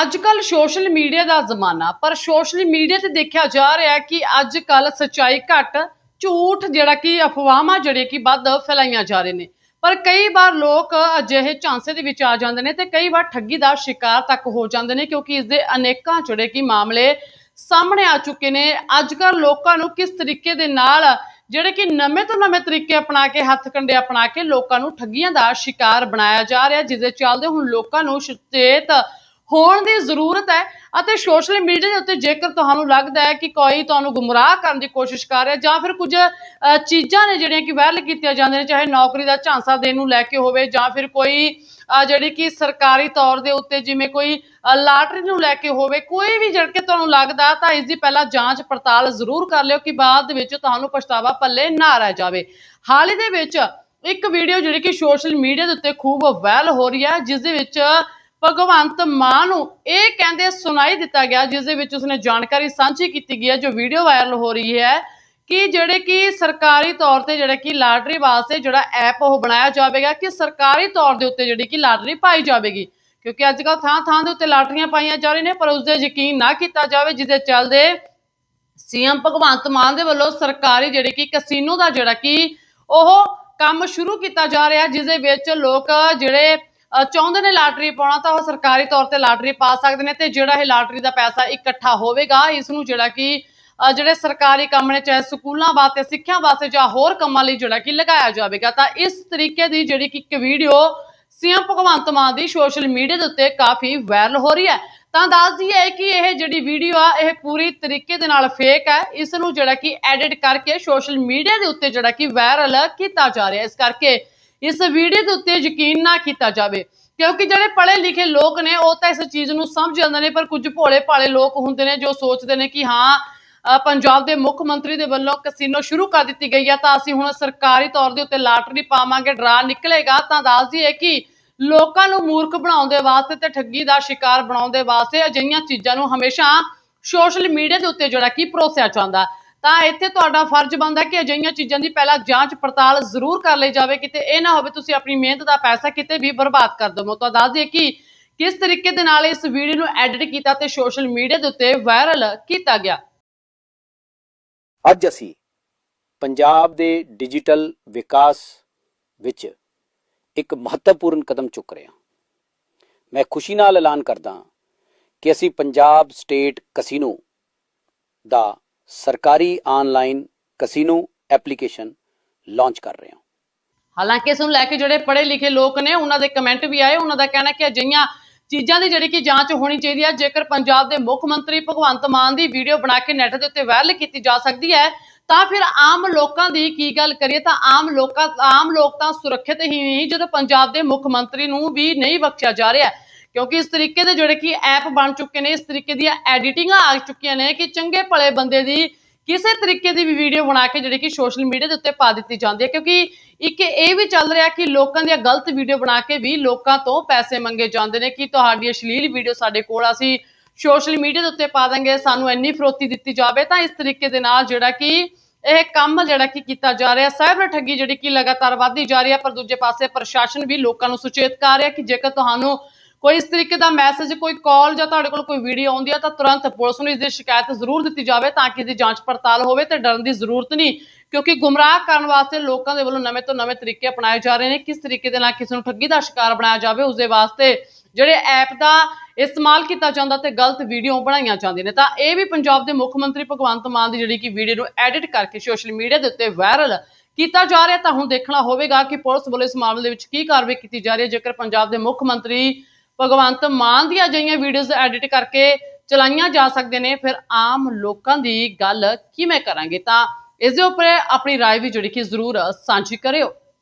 ਅੱਜ ਕੱਲ social media ਦਾ ਜ਼ਮਾਨਾ, ਪਰ ਸੋਸ਼ਲ ਮੀਡੀਆ ਤੇ ਦੇਖਿਆ ਜਾ ਰਿਹਾ ਕਿ ਅੱਜ ਕੱਲ ਸੱਚਾਈ ਘੱਟ, ਝੂਠ ਜਿਹੜਾ ਕਿ ਅਫਵਾਹਾਂ ਜਿਹੜੇ ਕਿ ਵੱਧ ਫੈਲਾਈਆਂ ਜਾ ਰਹੇ ਨੇ। ਪਰ ਕਈ ਵਾਰ ਲੋਕ ਅਜਿਹੇ ਝਾਂਸੇ ਦੇ ਵਿੱਚ ਆ ਜਾਂਦੇ ਨੇ ਤੇ ਕਈ ਵਾਰ ਠੱਗੀ ਦਾ ਸ਼ਿਕਾਰ ਤੱਕ ਹੋ ਜਾਂਦੇ ਨੇ ਕਿਉਂਕਿ ਇਸ ਦੇ ਅਨੇਕਾਂ ਜਿਹੜੇ ਕਿ ਮਾਮਲੇ ਸਾਹਮਣੇ ਆ ਚੁੱਕੇ ਨੇ। ਅੱਜ ਕੱਲ ਲੋਕਾਂ ਨੂੰ ਕਿਸ ਤਰੀਕੇ ਦੇ ਨਾਲ ਜਿਹੜੇ ਕਿ ਨਵੇਂ ਤੋਂ ਨਵੇਂ ਤਰੀਕੇ ਅਪਣਾ ਕੇ, ਹੱਥ ਕੰਡੇ ਅਪਣਾ ਕੇ ਲੋਕਾਂ ਨੂੰ ਠੱਗੀਆਂ ਦਾ ਸ਼ਿਕਾਰ ਬਣਾਇਆ ਜਾ ਰਿਹਾ ਜਿਸ ਦੇ ਚੱਲਦੇ ਹੁਣ ਲੋਕਾਂ ਨੂੰ ਸੁਚੇਤ ਹੋਣ ਦੀ ਜ਼ਰੂਰਤ ਹੈ ਅਤੇ ਸੋਸ਼ਲ ਮੀਡੀਆ ਦੇ ਉੱਤੇ ਜੇਕਰ ਤੁਹਾਨੂੰ ਲੱਗਦਾ ਹੈ ਕਿ ਕੋਈ ਤੁਹਾਨੂੰ ਗੁੰਮਰਾਹ ਕਰਨ ਦੀ ਕੋਸ਼ਿਸ਼ ਕਰ ਰਿਹਾ ਜਾਂ ਫਿਰ ਕੁਝ ਚੀਜ਼ਾਂ ਨੇ ਜਿਹੜੀਆਂ ਕਿ ਵਾਇਰਲ ਕੀਤੀਆਂ ਜਾਂਦੀਆਂ ਨੇ, ਚਾਹੇ ਨੌਕਰੀ ਦਾ ਝਾਂਸਾ ਦੇਣ ਨੂੰ ਲੈ ਕੇ ਹੋਵੇ ਜਾਂ ਫਿਰ ਕੋਈ ਜਿਹੜੀ ਕਿ ਸਰਕਾਰੀ ਤੌਰ ਦੇ ਉੱਤੇ ਜਿਵੇਂ ਕੋਈ ਲਾਟਰੀ ਨੂੰ ਲੈ ਕੇ ਹੋਵੇ, ਕੋਈ ਵੀ ਜਿਹੜਾ ਕਿ ਤੁਹਾਨੂੰ ਲੱਗਦਾ ਤਾਂ ਇਸ ਦੀ ਪਹਿਲਾਂ ਜਾਂਚ ਪੜਤਾਲ ਜ਼ਰੂਰ ਕਰ ਲਿਓ ਕਿ ਬਾਅਦ ਵਿੱਚ ਤੁਹਾਨੂੰ ਪਛਤਾਵਾ ਪੱਲੇ ਨਾ ਰਹਿ ਜਾਵੇ। ਹਾਲ ਹੀ ਦੇ ਵਿੱਚ ਇੱਕ ਵੀਡੀਓ ਜਿਹੜੀ ਕਿ ਸੋਸ਼ਲ ਮੀਡੀਆ ਦੇ ਉੱਤੇ ਖੂਬ ਵਾਇਰਲ ਹੋ ਰਹੀ ਹੈ, ਜਿਸ ਦੇ ਵਿੱਚ ਭਗਵੰਤ ਮਾਨ ਨੂੰ ਇਹ ਕਹਿੰਦੇ ਸੁਣਾਈ ਦਿੱਤਾ ਗਿਆ, ਜਿਸ ਦੇ ਵਿੱਚ ਉਸਨੇ ਜਾਣਕਾਰੀ ਸਾਂਝੀ ਕੀਤੀ ਗਈ ਹੈ, ਜੋ ਵੀਡੀਓ ਵਾਇਰਲ ਹੋ ਰਹੀ ਹੈ, ਕਿ ਜਿਹੜੇ ਕਿ ਸਰਕਾਰੀ ਤੌਰ ਤੇ ਜਿਹੜਾ ਕਿ ਲਾਟਰੀ ਵਾਸਤੇ ਜਿਹੜਾ ਐਪ ਉਹ ਬਣਾਇਆ ਜਾਵੇਗਾ, ਕਿ ਸਰਕਾਰੀ ਤੌਰ ਦੇ ਉੱਤੇ ਜਿਹੜੀ ਕਿ ਲਾਟਰੀ ਪਾਈ ਜਾਵੇਗੀ। ਕਿਉਂਕਿ ਅੱਜ ਕੱਲ੍ਹ ਥਾਂ ਥਾਂ ਦੇ ਉੱਤੇ ਲਾਟਰੀਆਂ ਪਾਈਆਂ ਜਾ ਰਹੀਆਂ ਨੇ, ਪਰ ਉਸ ਦੇ ਯਕੀਨ ਨਾ ਕੀਤਾ ਜਾਵੇ ਜਿਹਦੇ ਚੱਲਦੇ ਸੀਐਮ ਭਗਵੰਤ ਮਾਨ ਦੇ ਵੱਲੋਂ ਸਰਕਾਰੀ ਜਿਹੜੇ ਕਿ ਕਸੀਨੋ ਦਾ ਜਿਹੜਾ ਕਿ ਉਹ ਕੰਮ ਸ਼ੁਰੂ ਕੀਤਾ ਜਾ ਰਿਹਾ ਜਿਸ ਦੇ ਵਿੱਚ ਲੋਕ ਜਿਹੜੇ ਚਾਹੁੰਦੇ ਨੇ ਲਾਟਰੀ ਪਾਉਣਾ ਤਾਂ ਉਹ ਸਰਕਾਰੀ ਤੌਰ ਤੇ ਲਾਟਰੀ ਪਾ ਸਕਦੇ ਨੇ ਤੇ ਜਿਹੜਾ ਇਹ ਲਾਟਰੀ ਦਾ ਪੈਸਾ ਇਕੱਠਾ ਹੋਵੇਗਾ, ਇਸ ਨੂੰ ਜਿਹੜਾ ਕਿ ਜਿਹੜੇ ਸਰਕਾਰੀ ਕੰਮ ਨੇ, ਚਾਹੇ ਸਕੂਲਾਂ ਵਾਸਤੇ, ਸਿੱਖਿਆ ਵਾਸਤੇ ਜਾਂ ਹੋਰ ਕੰਮਾਂ ਲਈ ਜਿਹੜਾ ਕਿ ਲਗਾਇਆ ਜਾਵੇਗਾ, ਤਾਂ ਇਸ ਤਰੀਕੇ ਦੀ ਜਿਹੜੀ ਕਿ ਇੱਕ ਵੀਡੀਓ ਸੀਐਮ ਭਗਵੰਤ ਮਾਨ ਦੀ ਸੋਸ਼ਲ ਮੀਡੀਆ ਦੇ ਉੱਤੇ ਕਾਫੀ ਵਾਇਰਲ ਹੋ ਰਹੀ ਹੈ। ਤਾਂ ਦੱਸਦੀ ਹੈ ਕਿ ਇਹ ਜਿਹੜੀ ਵੀਡੀਓ ਆ, ਇਹ ਪੂਰੀ ਤਰੀਕੇ ਦੇ ਨਾਲ ਫੇਕ ਹੈ। ਇਸ ਨੂੰ ਜਿਹੜਾ ਕਿ ਐਡਿਟ ਕਰਕੇ ਸੋਸ਼ਲ ਮੀਡੀਆ ਦੇ ਉੱਤੇ ਜਿਹੜਾ ਕਿ ਵਾਇਰਲ ਕੀਤਾ ਜਾ ਰਿਹਾ ਇਸ ਕਰਕੇ ਇਸ ਵੀਡੀਓ ਦੇ ਉੱਤੇ ਯਕੀਨ ਨਾ ਕੀਤਾ ਜਾਵੇ। ਕਿਉਂਕਿ ਜਿਹੜੇ ਪੜ੍ਹੇ ਲਿਖੇ ਲੋਕ ਨੇ, ਉਹ ਤਾਂ ਇਸ ਚੀਜ਼ ਨੂੰ ਸਮਝ ਜਾਂਦੇ ਨੇ, ਪਰ ਕੁਝ ਭੋਲੇ ਭਾਲੇ ਲੋਕ ਹੁੰਦੇ ਨੇ ਜੋ ਸੋਚਦੇ ਨੇ ਕਿ ਹਾਂ ਪੰਜਾਬ ਦੇ ਮੁੱਖ ਮੰਤਰੀ ਦੇ ਵੱਲੋਂ ਕਸੀਨੋ ਸ਼ੁਰੂ ਕਰ ਦਿੱਤੀ ਗਈ ਹੈ ਤਾਂ ਅਸੀਂ ਹੁਣ ਸਰਕਾਰੀ ਤੌਰ ਦੇ ਉੱਤੇ ਲਾਟਰੀ ਪਾਵਾਂਗੇ, ਡਰਾ ਨਿਕਲੇਗਾ। ਤਾਂ ਦੱਸ ਦਈਏ ਕਿ ਲੋਕਾਂ ਨੂੰ ਮੂਰਖ ਬਣਾਉਣ ਦੇ ਵਾਸਤੇ ਤੇ ਠੱਗੀ ਦਾ ਸ਼ਿਕਾਰ ਬਣਾਉਣ ਦੇ ਵਾਸਤੇ ਅਜਿਹੀਆਂ ਚੀਜ਼ਾਂ ਨੂੰ ਹਮੇਸ਼ਾ ਸੋਸ਼ਲ ਮੀਡੀਆ ਦੇ ਉੱਤੇ ਜਿਹੜਾ ਕਿ ਪਰੋਸਿਆ ਜਾਂਦਾ। ਤਾਂ ਇੱਥੇ ਤੁਹਾਡਾ ਫਰਜ਼ ਬਣਦਾ ਕਿ ਅਜਿਹੀਆਂ ਚੀਜ਼ਾਂ ਦੀ ਪਹਿਲਾਂ ਜਾਂਚ ਪੜਤਾਲ ਜ਼ਰੂਰ ਕਰ ਲਈ ਜਾਵੇ, ਕਿਤੇ ਇਹ ਨਾ ਹੋਵੇ ਤੁਸੀਂ ਆਪਣੀ ਮਿਹਨਤ ਦਾ ਪੈਸਾ ਕਿਤੇ ਵੀ ਬਰਬਾਦ ਕਰ ਦਵੋ ਤਾਂ ਦੱਸ ਦਈਏ ਕਿ ਕਿਸ ਤਰੀਕੇ ਦੇ ਨਾਲ ਇਸ ਵੀਡੀਓ ਨੂੰ ਐਡਿਟ ਕੀਤਾ ਤੇ ਸੋਸ਼ਲ ਮੀਡੀਆ ਦੇ ਉੱਤੇ ਵਾਇਰਲ ਕੀਤਾ ਗਿਆ। ਅੱਜ ਅਸੀਂ ਪੰਜਾਬ ਦੇ ਡਿਜੀਟਲ ਵਿਕਾਸ ਵਿੱਚ ਇੱਕ ਮਹੱਤਵਪੂਰਨ ਕਦਮ ਚੁੱਕ ਰਹੇ ਹਾਂ। ਮੈਂ ਖੁਸ਼ੀ ਨਾਲ ਐਲਾਨ ਕਰਦਾ ਹਾਂ ਕਿ ਅਸੀਂ ਪੰਜਾਬ ਸਟੇਟ ਕਸੀਨੋ ਦਾ ਸਰਕਾਰੀ ਆਨਲਾਈਨ ਕਸੀਨੋ ਐਪਲੀਕੇਸ਼ਨ ਲਾਂਚ ਕਰ ਰਹੇ ਹਾਂ। ਹਾਲਾਂਕਿ ਇਸ ਨੂੰ ਲੈ ਕੇ ਜਿਹੜੇ ਪੜ੍ਹੇ ਲਿਖੇ ਲੋਕ ਨੇ, ਉਹਨਾਂ ਦੇ ਕਮੈਂਟ ਵੀ ਆਏ। ਉਹਨਾਂ ਦਾ ਕਹਿਣਾ ਕਿ ਅਜਿਹੀਆਂ ਚੀਜ਼ਾਂ ਦੀ ਜਿਹੜੀ ਕਿ ਜਾਂਚ ਹੋਣੀ ਚਾਹੀਦੀ ਹੈ। ਜੇਕਰ ਪੰਜਾਬ ਦੇ ਮੁੱਖ ਮੰਤਰੀ ਭਗਵੰਤ ਮਾਨ ਦੀ ਵੀਡੀਓ ਬਣਾ ਕੇ ਨੈੱਟ ਦੇ ਉੱਤੇ ਵਾਇਰਲ ਕੀਤੀ ਜਾ ਸਕਦੀ ਹੈ, ਤਾਂ ਫਿਰ ਆਮ ਲੋਕਾਂ ਦੀ ਕੀ ਗੱਲ ਕਰੀਏ, ਤਾਂ ਆਮ ਲੋਕਾਂ, ਆਮ ਲੋਕ ਤਾਂ ਸੁਰੱਖਿਅਤ ਹੀ ਨਹੀਂ, ਜਦੋਂ ਪੰਜਾਬ ਦੇ ਮੁੱਖ ਮੰਤਰੀ ਨੂੰ ਵੀ ਨਹੀਂ ਬਖਸ਼ਿਆ ਜਾ ਰਿਹਾ। ਕਿਉਂਕਿ ਇਸ ਤਰੀਕੇ ਦੇ ਜਿਹੜੇ ਕਿ ਐਪ ਬਣ ਚੁੱਕੇ ਨੇ, ਇਸ ਤਰੀਕੇ ਦੀਆਂ ਐਡੀਟਿੰਗਾਂ ਆ ਚੁੱਕੀਆਂ ਨੇ ਕਿ ਚੰਗੇ ਭਲੇ ਬੰਦੇ ਦੀ ਕਿਸੇ ਤਰੀਕੇ ਦੀ ਵੀ ਵੀਡੀਓ ਬਣਾ ਕੇ ਜਿਹੜੀ ਕਿ ਸੋਸ਼ਲ ਮੀਡੀਆ ਦੇ ਉੱਤੇ ਪਾ ਦਿੱਤੀ ਜਾਂਦੀ ਹੈ। ਕਿਉਂਕਿ ਇੱਕ ਇਹ ਵੀ ਚੱਲ ਰਿਹਾ ਕਿ ਲੋਕਾਂ ਦੀਆਂ ਗਲਤ ਵੀਡੀਓ ਬਣਾ ਕੇ ਵੀ ਲੋਕਾਂ ਤੋਂ ਪੈਸੇ ਮੰਗੇ ਜਾਂਦੇ ਨੇ ਕਿ ਤੁਹਾਡੀ ਅਸ਼ਲੀਲ ਵੀਡੀਓ ਸਾਡੇ ਕੋਲ ਅਸੀਂ ਸੋਸ਼ਲ ਮੀਡੀਆ ਦੇ ਉੱਤੇ ਪਾ ਦਾਂਗੇ, ਸਾਨੂੰ ਇੰਨੀ ਫਰੋਤੀ ਦਿੱਤੀ ਜਾਵੇ। ਤਾਂ ਇਸ ਤਰੀਕੇ ਦੇ ਨਾਲ ਜਿਹੜਾ ਕਿ ਇਹ ਕੰਮ ਜਿਹੜਾ ਕਿ ਕੀਤਾ ਜਾ ਰਿਹਾ ਸਾਈਬਰ ਠੱਗੀ ਜਿਹੜੀ ਕਿ ਲਗਾਤਾਰ ਵਧਦੀ ਜਾ ਰਹੀ ਹੈ, ਪਰ ਦੂਜੇ ਪਾਸੇ ਪ੍ਰਸ਼ਾਸਨ ਵੀ ਲੋਕਾਂ ਨੂੰ ਸੁਚੇਤ ਕਰ ਰਿਹਾ ਕਿ ਜੇਕਰ ਤੁਹਾਨੂੰ ਕੋਈ ਇਸ ਤਰੀਕੇ ਦਾ ਮੈਸੇਜ ਕੋਈ ਕਾਲ ਜਾਂ ਤੁਹਾਡੇ ਕੋਲ ਕੋਈ ਵੀਡੀਓ ਆਉਂਦੀ ਹੈ ਤਾਂ ਤੁਰੰਤ ਪੁਲਿਸ ਨੂੰ ਇਸ ਦੀ ਸ਼ਿਕਾਇਤ ਜ਼ਰੂਰ ਦਿੱਤੀ ਜਾਵੇ ਤਾਂ ਕਿ ਇਹਦੀ ਜਾਂਚ ਪੜਤਾਲ ਹੋਵੇ ਤੇ ਡਰਨ ਦੀ ਜ਼ਰੂਰਤ ਨਹੀਂ। ਕਿਉਂਕਿ ਗੁੰਮਰਾਹ ਕਰਨ ਵਾਸਤੇ ਲੋਕਾਂ ਦੇ ਵੱਲੋਂ ਨਵੇਂ ਤੋਂ ਨਵੇਂ ਤਰੀਕੇ ਅਪਣਾਏ ਜਾ ਰਹੇ ਨੇ। ਕਿਸ ਤਰੀਕੇ ਦੇ ਨਾਲ ਕਿਸੇ ਨੂੰ ਠੱਗੀ ਦਾ ਸ਼ਿਕਾਰ ਬਣਾਇਆ ਜਾਵੇ ਉਸ ਦੇ ਵਾਸਤੇ ਜਿਹੜੇ ਐਪ ਦਾ ਇਸਤੇਮਾਲ ਕੀਤਾ ਜਾਂਦਾ ਤੇ ਗਲਤ ਵੀਡੀਓ ਬਣਾਈਆਂ ਜਾਂਦੀਆਂ ਨੇ। ਤਾਂ ਇਹ ਵੀ ਪੰਜਾਬ ਦੇ ਮੁੱਖ ਮੰਤਰੀ ਭਗਵੰਤ ਮਾਨ ਦੀ ਜਿਹੜੀ ਕਿ ਵੀਡੀਓ ਨੂੰ ਐਡਿਟ ਕਰਕੇ ਸੋਸ਼ਲ ਮੀਡੀਆ ਦੇ ਉੱਤੇ ਵਾਇਰਲ ਕੀਤਾ ਜਾ ਰਿਹਾ, ਤਾਂ ਹੁਣ ਦੇਖਣਾ ਹੋਵੇਗਾ ਕਿ ਪੁਲਿਸ ਵੱਲੋਂ ਇਸ ਮਾਮਲੇ ਦੇ ਵਿੱਚ ਕੀ ਕਾਰਵਾਈ ਕੀਤੀ ਜਾ ਰਹੀ ਹੈ। ਜੇਕਰ ਪੰਜਾਬ ਦੇ ਮੁੱਖ ਮੰਤਰੀ ਭਗਵੰਤ ਮਾਨ ਦੀਆਂ ਅਜਿਹੀਆਂ ਵੀਡੀਓਜ਼ ਐਡਿਟ ਕਰਕੇ ਚਲਾਈਆਂ ਜਾ ਸਕਦੇ ਨੇ ਫਿਰ ਆਮ ਲੋਕਾਂ ਦੀ ਗੱਲ ਕਿਵੇਂ ਕਰਾਂਗੇ ਤਾਂ ਇਸ ਦੇ ਉੱਪਰ ਆਪਣੀ رائے ਵੀ ਜਿਹੜੀ ਕਿ ਜ਼ਰੂਰ ਸਾਂਝੀ ਕਰਿਓ